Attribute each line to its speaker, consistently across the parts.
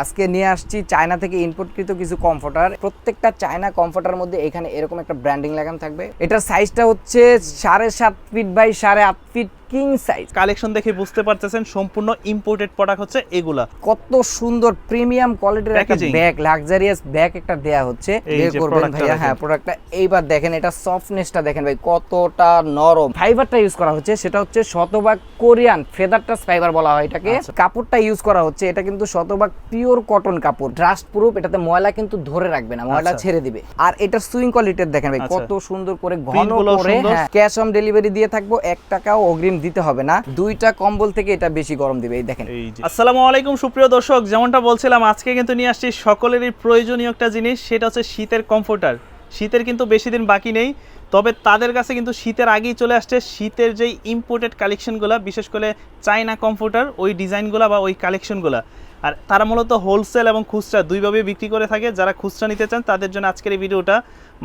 Speaker 1: আজকে নিয়ে আসছি চায়না থেকে ইনপুটকৃত কিছু কমফোর্টার প্রত্যেকটা চায়না কমফোর্টার মধ্যে এখানে এরকম একটা ব্র্যান্ডিং লাগানো থাকবে। এটার সাইজটা হচ্ছে সাড়ে সাত ফিট বাই সাড়ে আট ফিট কিং সাইজ
Speaker 2: কালেকশন দেখে বুঝতে পারতেছেন সম্পূর্ণ ইম্পোর্টেড প্রোডাক্ট হচ্ছে এগুলা।
Speaker 1: কত সুন্দর প্রিমিয়াম কোয়ালিটির একটা ব্যাগ লাক্সারিয়াস ব্যাগ একটা দেয়া হচ্ছে।
Speaker 2: এই
Speaker 1: বের করবেন ভাইয়া হ্যাঁ প্রোডাক্টটা এইবার দেখেন এটা সফটনেসটা দেখেন ভাই কতটা নরম। ফাইবারটা ইউজ করা হচ্ছে সেটা হচ্ছে শতভাগ কোরিয়ান ফেদার টাচ ফাইবার বলা হয় এটাকে।
Speaker 2: আচ্ছা।
Speaker 1: কাপড়টা ইউজ করা হচ্ছে এটা কিন্তু শতভাগ পিওর কটন কাপড়। ড্রাস্ট প্রুফ এটাতে ময়লা কিন্তু ধরে রাখবে না ময়লা
Speaker 2: আচ্ছা।
Speaker 1: ছেড়ে দিবে। আর এটার সুইং কোয়ালিটির দেখেন ভাই
Speaker 2: আচ্ছা।
Speaker 1: কত সুন্দর করে ঘন করে ক্যাশ অন ডেলিভারি দিয়ে থাকব এক টাকাও অগ্রিম দিতে হবে না। দুইটা কম্বল থেকে এটা বেশি গরম দিবে, এই দেখেন।
Speaker 2: আসসালামু আলাইকুম, সুপ্রিয় দর্শক, যেমনটা বলছিলাম, আজকে কিন্তু নিয়ে আসছি সকলেরই প্রয়োজনীয় একটা জিনিস, সেটা হচ্ছে শীতের কমফোর্টার। শীতের কিন্তু বেশি দিন বাকি নেই, তবে তাদের কাছে কিন্তু শীতের আগেই চলে আসছে শীতের যেই ইম্পোর্টেড কালেকশনগুলো বিশেষ করে চায়না কমফোর্টার, ওই ডিজাইনগুলো বা ওই কালেকশনগুলো আর তারা মূলত হোলসেল এবং খুচরা দুইভাবে বিক্রি করে থাকে। যারা খুচরা নিতে চান তাদের জন্য আজকের এই ভিডিওটা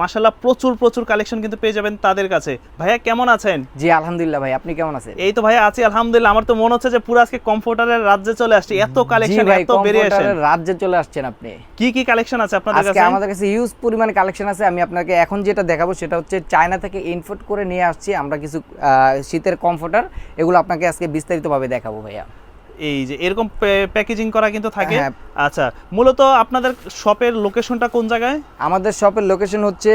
Speaker 2: মাসাল্লাহ প্রচুর প্রচুর কালেকশন কিন্তু পেয়ে যাবেন তাদের কাছে। ভাইয়া কেমন আছেন?
Speaker 1: জি আলহামদুলিল্লাহ ভাই আপনি কেমন আছেন?
Speaker 2: এই তো ভাই আছি আলহামদুলিল্লাহ। আমার তো মনে হচ্ছে যে পুরো আজকে কমফোর্টারের রাজ্যে চলে আসছি। এত কালেকশন এত ভেরিয়েশন
Speaker 1: রাজ্যে চলে আসছেন আপনি।
Speaker 2: কি কি কালেকশন আছে আপনাদের
Speaker 1: আজকে
Speaker 2: কাছে?
Speaker 1: আমাদের কাছে হিউজ পরিমাণ কালেকশন আছে। আমি আপনাকে এখন যেটা দেখাবো সেটা হচ্ছে চায়না থেকে ইনপোর্ট করে নিয়ে আসছি। আমরা কিছু আহ, শীতের কমফোর্টার এগুলো আপনাকে আজকে বিস্তারিতভাবে দেখাবো ভাইয়া।
Speaker 2: এই যে এরকম প্যাকেজিং করা কিন্তু থাকে।
Speaker 1: হ্যাঁ।
Speaker 2: আচ্ছা মূলত আপনাদের শপের লোকেশনটা কোন জায়গায়?
Speaker 1: আমাদের শপের লোকেশন হচ্ছে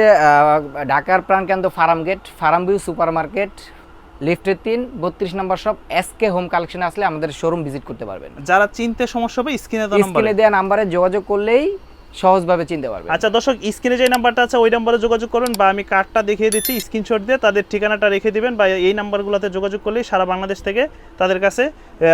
Speaker 1: ঢাকার প্রাণকেন্দ্র farm gate farm view super market লিফটের তিন বত্রিশ নম্বর শপ এসকে হোম কালেকশন আসলে আমাদের শোরুম ভিজিট করতে পারবেন।
Speaker 2: যারা চিনতে সমস্যা হবে স্ক্রিনে দেওয়া নাম্বারে
Speaker 1: যোগাযোগ করলেই সহজভাবে চিনতে পারবেন।
Speaker 2: আচ্ছা দর্শক স্ক্রিনে যে নাম্বারটা আছে ওই নাম্বারে যোগাযোগ করুন বা আমি কার্ডটা দেখিয়ে দিচ্ছি স্ক্রিনশট দিয়ে তাদের ঠিকানাটা রেখে দিবেন বা এই নাম্বারগুলোতে যোগাযোগ করলেই সারা বাংলাদেশ থেকে তাদের কাছে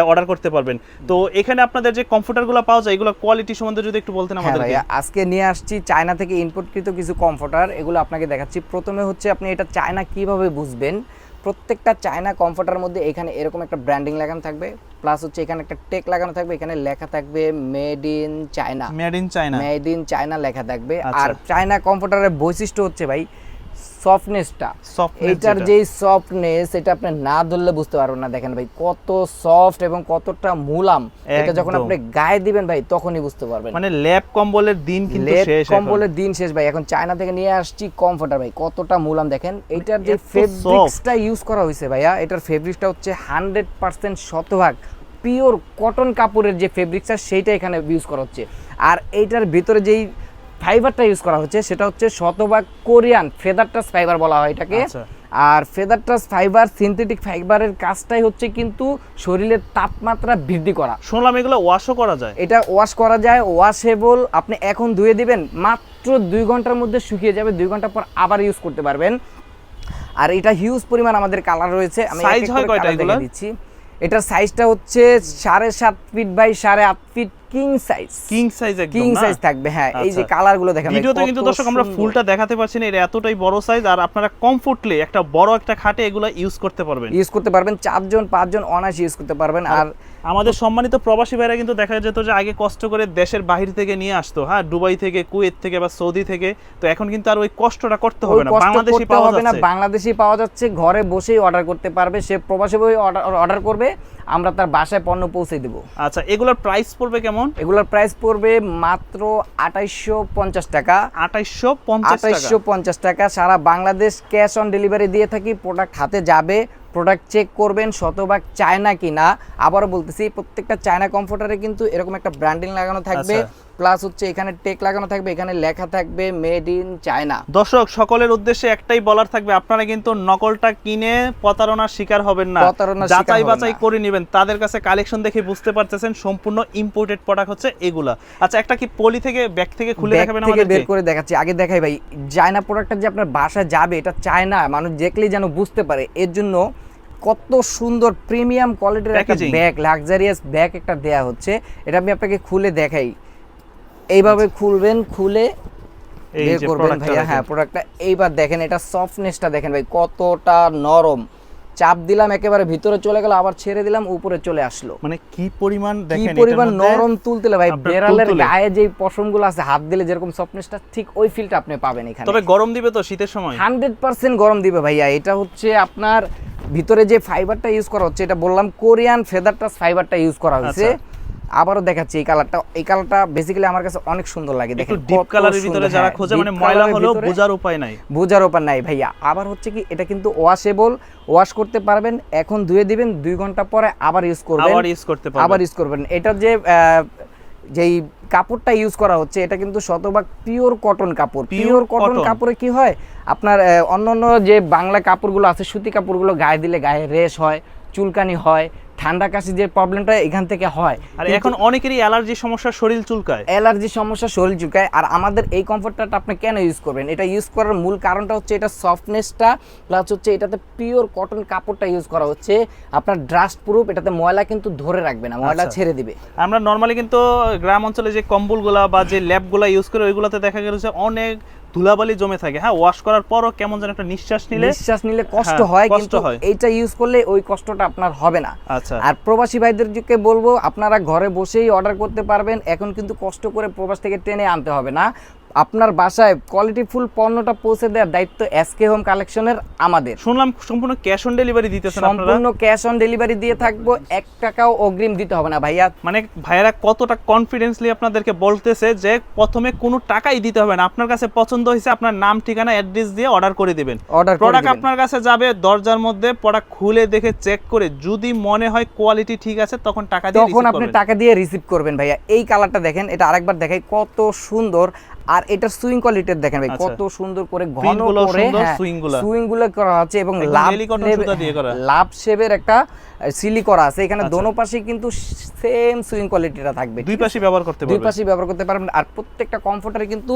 Speaker 2: অর্ডার করতে পারবেন। তো এখানে আপনাদের যে কম্পিউটারগুলো পাওয়া যায় এগুলো কোয়ালিটি সম্বন্ধে যদি একটু বলতেন
Speaker 1: হ্যাঁ
Speaker 2: আমাদেরকে।
Speaker 1: আজকে নিয়ে আসছি চায়না থেকে ইম্পোর্টকৃত কিছু কমফোর্টার এগুলো আপনাকে দেখাচ্ছি। প্রথমে হচ্ছে আপনি এটা চায়না কীভাবে বুঝবেন? প্রত্যেকটা চায়না কমফোর্টার মধ্যে এখানে এরকম একটা ব্র্যান্ডিং লাগানো থাকবে। প্লাস হচ্ছে এখানে একটা টেক লাগানো থাকবে এখানে লেখা থাকবে made in China.
Speaker 2: Made in China.
Speaker 1: Made in China লেখা থাকবে।
Speaker 2: আচ্ছা।
Speaker 1: আর চায়না কমফোর্টারের বৈশিষ্ট্য হচ্ছে ভাই সফটনেসটা এটার। যেই সফটনেস এটা আপনি না ধরলে বুঝতে পারবেন না দেখেন ভাই কত সফট এবং কতটা মুলাম। এটা যখন আপনি গায়ে দিবেন ভাই তখনই বুঝতে পারবেন।
Speaker 2: মানে ল্যাব কম্বলের দিন কিন্তু শেষ।
Speaker 1: কম্বলের দিন শেষ ভাই এখন চায়না থেকে নিয়ে আসছি কমফোর্টার ভাই কতটা মুলাম দেখেন। এটার যে ফেব্রিক্সটা ইউজ করা হয়েছে ভাইয়া এটার ফেব্রিক্সটা হচ্ছে হান্ড্রেড পার্সেন্ট শতভাগ পিওর কটন কাপড়ের যে ফেব্রিক্সটা সেইটা এখানে ইউজ করা হচ্ছে। আর এইটার ভিতরে যেই ফাইবারটা ইউজ করা হচ্ছে সেটা হচ্ছে শতভাগ কোরিয়ান ফেদার টাচ ফাইবার বলা হয় এটাকে।
Speaker 2: আচ্ছা।
Speaker 1: আর ফেদার টাচ ফাইবার সিনথেটিক ফাইবারের কাজটাই হচ্ছে কিন্তু শরীরের তাপমাত্রা বৃদ্ধি করা।
Speaker 2: শুনলাম এগুলো ওয়াশও করা যায়।
Speaker 1: এটা ওয়াশ করা যায় ওয়াশেবল আপনি এখন ধুয়ে দিবেন মাত্র দুই ঘণ্টার মধ্যে শুকিয়ে যাবে দুই ঘণ্টা পর আবার ইউজ করতে পারবেন। আর এটা হিউজ পরিমাণ আমাদের কালার রয়েছে আমি এক
Speaker 2: হয় কয়টা?
Speaker 1: দেখিয়ে দিচ্ছি। এটার সাইজটা হচ্ছে সাড়ে সাত ফিট বাই সাড়ে আট feet king size
Speaker 2: king size একদম
Speaker 1: কিং সাইজ থাকবে হ্যাঁ এই যে। কালারগুলো দেখেন
Speaker 2: ভিডিওতে কিন্তু দর্শক আমরা ফুলটা দেখাতে পারছি না এটা এতটাই বড় সাইজ আর আপনারা কমফোর্টলি একটা বড় একটা খাটে এগুলো ইউজ করতে পারবেন।
Speaker 1: ইউজ করতে পারবেন চারজন পাঁচজন অনায়াসে ইউজ করতে পারবেন আর
Speaker 2: আমাদের সম্মানিত প্রবাসী ভাইরা কিন্তু দেখা যেত যে আগে কষ্ট করে দেশের বাহির থেকে নিয়ে আসতো হ্যাঁ দুবাই থেকে কুয়েত থেকে বা সৌদি থেকে তো এখন কিন্তু আর ওই কষ্টটা করতে হবে না বাংলাদেশি পাওয়া
Speaker 1: হবে না বাংলাদেশি পাওয়া যাচ্ছে ঘরে বসেই অর্ডার করতে পারবে সে প্রবাসী বই অর্ডার করবে আমরা তার বাসায় পণ্য পৌঁছে দেবো।
Speaker 2: আচ্ছা এগুলোর প্রাইস পড়বে কেমন?
Speaker 1: এগুলোর প্রাইস পড়বে মাত্র আঠাইশশো পঞ্চাশ টাকা।
Speaker 2: আঠাইশো আঠাইশো
Speaker 1: আঠাইশশো পঞ্চাশ টাকা সারা বাংলাদেশ ক্যাশ অন ডেলিভারি দিয়ে থাকি প্রোডাক্ট হাতে যাবে প্রোডাক্ট চেক করবেন শতভাগ চায়না কিনা। আবারও বলতেছি প্রত্যেকটা চায়না কমফোর্টারে কিন্তু এরকম একটা ব্র্যান্ডিং লাগানো থাকবে।
Speaker 2: আচ্ছা।
Speaker 1: প্লাস হচ্ছে এখানে টেক লাগানো থাকবে এখানে লেখা থাকবে মেড ইন চায়না।
Speaker 2: দর্শক সকলের উদ্দেশ্যে একটাই বলার থাকবে আপনারা কিন্তু নকলটা কিনে প্রতারণার শিকার হবেন না।
Speaker 1: প্রতারণার শিকার
Speaker 2: যাচাই বাছাই করে নেবেন। তাদের কাছে কালেকশন দেখে বুঝতে পারতেছেন সম্পূর্ণ ইম্পোর্টেড প্রোডাক্ট হচ্ছে এগুলা। আচ্ছা একটা কি পলি থেকে ব্যাগ থেকে খুলে দেখাবেন
Speaker 1: থেকে বের করে দেখাচ্ছি। আগে দেখাই ভাই চায়না প্রোডাক্টটা যে আপনার বাসায় যাবে এটা চায়না মানুষ দেখলেই যেন বুঝতে পারে। এর জন্য কত সুন্দর প্রিমিয়াম কোয়ালিটির একটা ব্যাগ লাক্সারিয়াস ব্যাগ একটা দেয়া হচ্ছে। এটা আমি আপনাকে খুলে দেখাই। এইভাবে খুলবেন খুলে বের
Speaker 2: যে
Speaker 1: করবেন ভাইয়া। হ্যাঁ প্রোডাক্টটা এইবার দেখেন এটা সফটনেসটা দেখেন ভাই কতটা নরম। চাপ দিলাম একেবারে ভিতরে চলে গেল আবার ছেড়ে দিলাম উপরে চলে আসলো।
Speaker 2: মানে কি পরিমাণ
Speaker 1: কি পরিমাণ নরম তুলতেলে ভাই বেড়ালের গায়ে যে পশমগুলো আছে হাত দিলে যেরকম সফটনেসটা ঠিক ওই ফিলটা আপনি পাবেন এখানে।
Speaker 2: তবে গরম দিবে তো শীতের সময়?
Speaker 1: হান্ড্রেড পার্সেন্ট গরম দিবে ভাইয়া। এটা হচ্ছে আপনার ভিতরে যে ফাইবারটা ইউজ করা হচ্ছে এটা বললাম কোরিয়ান ফেদার টাচ ফাইবারটা ইউজ করা হয়েছে।
Speaker 2: আচ্ছা।
Speaker 1: আবারও দেখাচ্ছি এই কালারটা এই কালারটা বেসিক্যালি আমার কাছে অনেক সুন্দর লাগে। দেখেন
Speaker 2: ডিপ কালারের ভিতরে যারা
Speaker 1: হ্যাঁ,
Speaker 2: খোঁজে মানে ময়লা
Speaker 1: ভিতরে
Speaker 2: বোঝার উপায় নাই।
Speaker 1: বোঝার ওপর নাই ভাইয়া। আবার হচ্ছে কি এটা কিন্তু ওয়াশেবল ওয়াশ করতে পারবেন এখন ধুয়ে দিবেন দুই ঘণ্টা পরে আবার ইউজ করবেন।
Speaker 2: আবার ইউজ করতে পারবেন।
Speaker 1: আবার ইউজ করবেন। এটার যে যেই কাপড়টা ইউজ করা হচ্ছে এটা কিন্তু শতভাগ পিওর কটন কাপড়। পিওর কটন কাপড়ে কি হয়? আপনার আহ, অন্যান্য যে বাংলা কাপড়গুলো আছে সুতি কাপড়গুলো গায়ে দিলে গায়ে রেশ হয় চুলকানি হয় ঠান্ডা কাশি যে প্রবলেমটা এখান থেকে হয়।
Speaker 2: আর এখন অনেকেরই অ্যালার্জি সমস্যা শরীর চুলকায়।
Speaker 1: অ্যালার্জি সমস্যা শরীর চুলকায়। আর আমাদের এই কমফোর্টারটা আপনি কেন ইউজ করবেন? এটা ইউজ করার মূল কারণটা হচ্ছে এটা সফটনেসটা প্লাস হচ্ছে এটাতে পিওর কটন কাপড়টা ইউজ করা হচ্ছে। আপনার ড্রাস্ট প্রুফ এটাতে ময়লা কিন্তু ধরে রাখবে না ময়লা
Speaker 2: আচ্ছা।
Speaker 1: ছেড়ে দিবে।
Speaker 2: আমরা নর্মালি কিন্তু গ্রাম অঞ্চলে যে কম্বলগুলা বা যে ল্যাবগুলা ইউজ করে ওইগুলোতে দেখা গেল যে অনেক ধুলাবালি জমে থাকে। হ্যাঁ ওয়াশ করার পরও কেমন যেন একটা নিঃশ্বাস নিলে
Speaker 1: নিঃশ্বাস নিলে কষ্ট
Speaker 2: হ্যাঁ, কষ্ট
Speaker 1: কিন্তু
Speaker 2: হয়।
Speaker 1: এইটা ইউজ করলে ওই কষ্টটা আপনার হবে না।
Speaker 2: আচ্ছা।
Speaker 1: আর প্রবাসী ভাইদেরকে বলব আপনারা ঘরে বসেই অর্ডার করতে পারবেন। এখন কিন্তু কষ্ট করে প্রবাস থেকে টেনে আনতে হবে না। আপনার বাসায় কোয়ালিটি ফুল পণ্যটা পৌঁছে দেওয়ার দায়িত্ব এসকে হোম কালেকশনের আমাদের।
Speaker 2: শুনলাম সম্পূর্ণ ক্যাশ অন ডেলিভারি দিতেছেন আপনারা।
Speaker 1: সম্পূর্ণ ক্যাশ অন ডেলিভারি দিয়ে থাকব এক টাকাও অগ্রিম দিতে হবে না ভাইয়া।
Speaker 2: মানে ভাইয়েরা কতটা কনফিডেন্সলি আপনাদেরকে বলতেছে যে প্রথমে কোনো টাকাই দিতে হবে না। আপনার কাছে পছন্দ হয়েছে আপনার নাম ঠিকানা অ্যাড্রেস দিয়ে অর্ডার করে দিবেন।
Speaker 1: অর্ডার
Speaker 2: প্রোডাক্ট আপনার কাছে যাবে দরজার মধ্যে প্রোডাক্ট খুলে দেখে চেক করে যদি মনে হয় কোয়ালিটি ঠিক আছে তখন টাকা দিয়ে
Speaker 1: তখন আপনি টাকা দিয়ে রিসিভ করবেন ভাইয়া। এই কালারটা দেখেন এটা আরেকবার দেখাই কত সুন্দর। আর এটা সুইং কোয়ালিটির দেখেন ভাই
Speaker 2: আচ্ছা।
Speaker 1: কত সুন্দর করে ঘন করে হ্যাঁ, সুইংগুলো করা আছে এবং লাভ
Speaker 2: নেলি সুতা দিয়ে করা।
Speaker 1: লাভ শেপের একটা সিলি করা আছে এখানে
Speaker 2: আচ্ছা।
Speaker 1: দোনো পাশে কিন্তু সেম সুইং কোয়ালিটিটা থাকবে
Speaker 2: দুই পাশে ব্যবহার করতে?
Speaker 1: দুই পাশে ব্যবহার করতে পারবেন আর প্রত্যেকটা কমফোর্টারে কিন্তু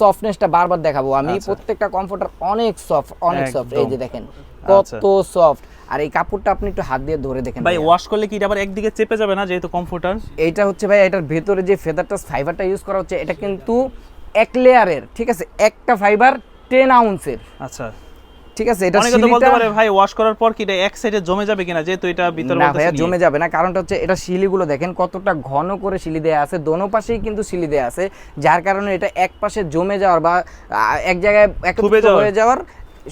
Speaker 1: সফটনেসটা বারবার দেখাবো। আমি
Speaker 2: আচ্ছা।
Speaker 1: প্রত্যেকটা কমফোর্টার অনেক সফট অনেক সফট এই যে দেখেন
Speaker 2: আচ্ছা।
Speaker 1: কত সফট আর এই কাপড়টা আপনি একটু হাত দিয়ে ধরে দেখেন
Speaker 2: ভাই ওয়াশ করলে কি এটা আবার একদিকে চেপে যাবে না যেহেতু কমফোর্টার
Speaker 1: এটা হচ্ছে ভাই এটার ভেতরে যে ফেদারটা ফাইবারটা ইউজ করা হচ্ছে এটা কিন্তু এক লেয়ারের ঠিক আছে? একটা ফাইবার টেন আউন্সের
Speaker 2: আচ্ছা।
Speaker 1: ঠিক আছে এটা
Speaker 2: অনেকে তো বলতে পারে ভাই ওয়াশ করার পর কি এটা এক সাইডে জমে যাবে কিনা? যেহেতু এটা ভিতরে
Speaker 1: না
Speaker 2: ভাই
Speaker 1: জমে যাবে না। কারণটা হচ্ছে এটা শিলিগুলো দেখেন কতটা ঘন করে শিলি দেয়া আছে। দোনো পাশেই কিন্তু শিলি দেয়া আছে। যার কারণে এটা এক পাশে জমে যাওয়ার বা এক জায়গায়
Speaker 2: এক।
Speaker 1: হয়ে যাওয়ার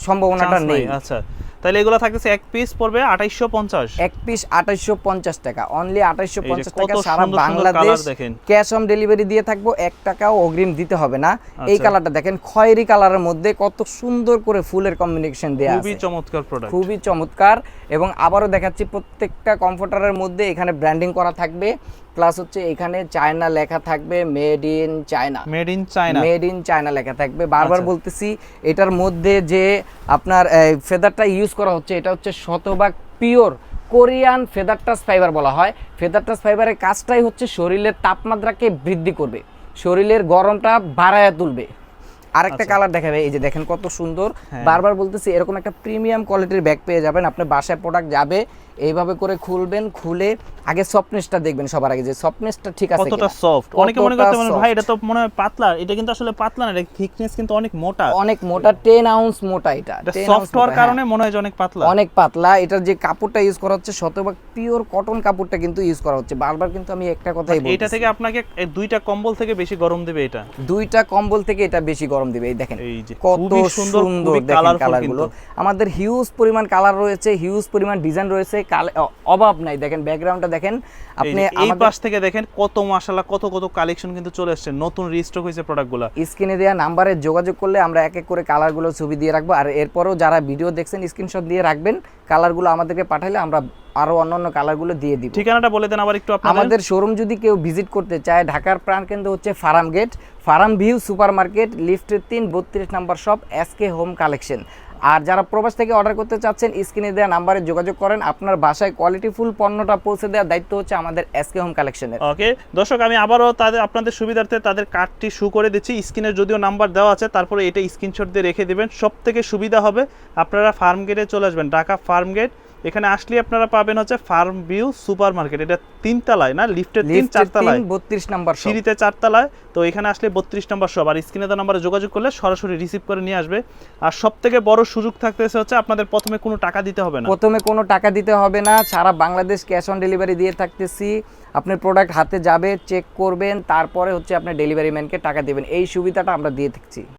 Speaker 1: সম্ভাবনাটা নেই।
Speaker 2: আচ্ছা। তাহলে এগুলো থাকতেছে এক পিস পড়বে আঠাইশশো পঞ্চাশ।
Speaker 1: এক পিস আঠাইশো পঞ্চাশ টাকা। অনলি আঠাইশো
Speaker 2: এই যে
Speaker 1: পঞ্চাশ
Speaker 2: কত
Speaker 1: টাকা সারা বাংলাদেশ। ক্যাশ অন ডেলিভারি দিয়ে থাকব এক টাকাও অগ্রিম দিতে হবে না। এই
Speaker 2: আচ্ছা।
Speaker 1: কালারটা দেখেন খয়েরি কালারের মধ্যে কত সুন্দর করে ফুলের কম্বিনেশন দেয়া
Speaker 2: খুবই চমৎকার প্রোডাক্ট
Speaker 1: খুবই চমৎকার। এবং আবারও দেখাচ্ছি প্রত্যেকটা কমফোর্টারের মধ্যে এখানে ব্র্যান্ডিং করা থাকবে। প্লাস হচ্ছে এখানে চায়না লেখা থাকবে made in China
Speaker 2: made in China
Speaker 1: made in China লেখা থাকবে। বারবার
Speaker 2: আচ্ছা।
Speaker 1: বলতেছি এটার মধ্যে যে আপনার ফেদারটা ইউজ করা হচ্ছে এটা হচ্ছে শতভাগ pure Korean feather touch fibre বলা হয়। ফেদার টাচ ফাইবারের কাজটাই হচ্ছে শরীরের তাপমাত্রাকে বৃদ্ধি করবে। শরীরের গরমটা বাড়ায় তুলবে। আরেকটা
Speaker 2: আচ্ছা।
Speaker 1: কালার দেখাবে এই যে দেখেন কত সুন্দর
Speaker 2: হ্যাঁ।
Speaker 1: বারবার বলতেছি এরকম একটা প্রিমিয়াম কোয়ালিটির ব্যাগ পেয়ে যাবেন আপনার বাসায় প্রোডাক্ট যাবে এইভাবে করে খুলবেন খুলে আগে সফটনেসটা দেখবেন সবার আগে যে সফটনেসটা ঠিক আছে
Speaker 2: কতটা সফট অনেকে মনে করতে পারেন ভাই এটা তো মনে হয় পাতলা। এটা কিন্তু আসলে পাতলা না এটা থিকনেস কিন্তু অনেক মোটা।
Speaker 1: অনেক মোটা টেন আউন্স মোটা এটা 10
Speaker 2: সফট হওয়ার কারণে
Speaker 1: হ্যাঁ।
Speaker 2: মনে হয় যে অনেক পাতলা।
Speaker 1: অনেক পাতলা এটার যে কাপড়টা ইউজ করা হচ্ছে শতভাগ পিওর কটন কাপড়টা কিন্তু ইউজ করা হচ্ছে। বারবার কিন্তু আমি একটা কথাই বলছি
Speaker 2: এটা থেকে আপনাকে দুইটা কম্বল থেকে বেশি গরম দেবে এটা।
Speaker 1: দুইটা কম্বল থেকে এটা বেশি গরম দিবে এই দেখেন। কত
Speaker 2: সুন্দর
Speaker 1: সুন্দর দেখেন কালারগুলো আমাদের হিউজ পরিমাণ কালার রয়েছে হিউজ পরিমাণ ডিজাইন রয়েছে অভাব নাই। দেখেন ব্যাকগ্রাউন্ডটা দেখেন আপনি
Speaker 2: এই পাশ থেকে দেখেন কত মাশাআল্লাহ কত কত কালেকশন কিন্তু চলে আসছে। নতুন রিস্টক হয়েছে প্রোডাক্টগুলো
Speaker 1: স্ক্রিনে দেওয়া নাম্বারে যোগাযোগ করলে আমরা এক এক করে কালারগুলো ছবি দিয়ে রাখব। আর এরপরও যারা ভিডিও দেখছেন স্ক্রিনশট দিয়ে রাখবেন। কালারগুলো আমাদেরকে পাঠালে আমরা আরও অন্যান্য কালারগুলো দিয়ে দিব।
Speaker 2: ঠিকানাটা বলে দেন আবার একটু
Speaker 1: আমাদের শোরুম যদি কেউ ভিজিট করতে চায় ঢাকার প্রাণকেন্দ্র হচ্ছে farm gate farm view super market লিফটের তিন বত্রিশ number shop SK home collection আর যারা প্রবাস থেকে অর্ডার করতে চাচ্ছেন স্ক্রিনে দেওয়া নাম্বারে যোগাযোগ করেন। আপনার বাসায় কোয়ালিটি ফুল পণ্যটা পৌঁছে দেওয়ার দায়িত্ব হচ্ছে আমাদের এসকে হোম কালেকশনের
Speaker 2: ওকে দর্শক, আমি আবারও তাদের, আপনাদের সুবিধার্থে তাদের কার্ডটি শু করে দিচ্ছি। স্ক্রিনে যদিও নাম্বার দেওয়া আছে, তারপরে এটা স্ক্রিনশট দিয়ে রেখে দেবেন। সব থেকে সুবিধা হবে, আপনারা ফার্ম গেটে চলে আসবেন, ঢাকা ফার্ম গেট এখানে আসলে আপনারা পাবেন হচ্ছে ফার্ম ভিউ সুপার মার্কেট এটা তিনতলায় না? লিফটের তিন চারতলায়।
Speaker 1: বত্রিশ নাম্বার
Speaker 2: সিঁড়িতে চারতলায়। তো এখানে আসলে বত্রিশ নম্বর সব আর স্ক্রিনে তো নাম্বারে যোগাযোগ করলে সরাসরি রিসিভ করে নিয়ে আসবে। আর সব থেকে বড় সুযোগ থাকতেছে হচ্ছে আপনাদের প্রথমে কোনো টাকা দিতে হবে না।
Speaker 1: প্রথমে কোনো টাকা দিতে হবে না। সারা বাংলাদেশ ক্যাশ অন ডেলিভারি দিয়ে থাকতেছি। আপনার প্রোডাক্ট হাতে যাবে চেক করবেন তারপরে হচ্ছে আপনি ডেলিভারি ম্যানকে টাকা দেবেন। এই সুবিধাটা আমরা দিয়ে থাকছি।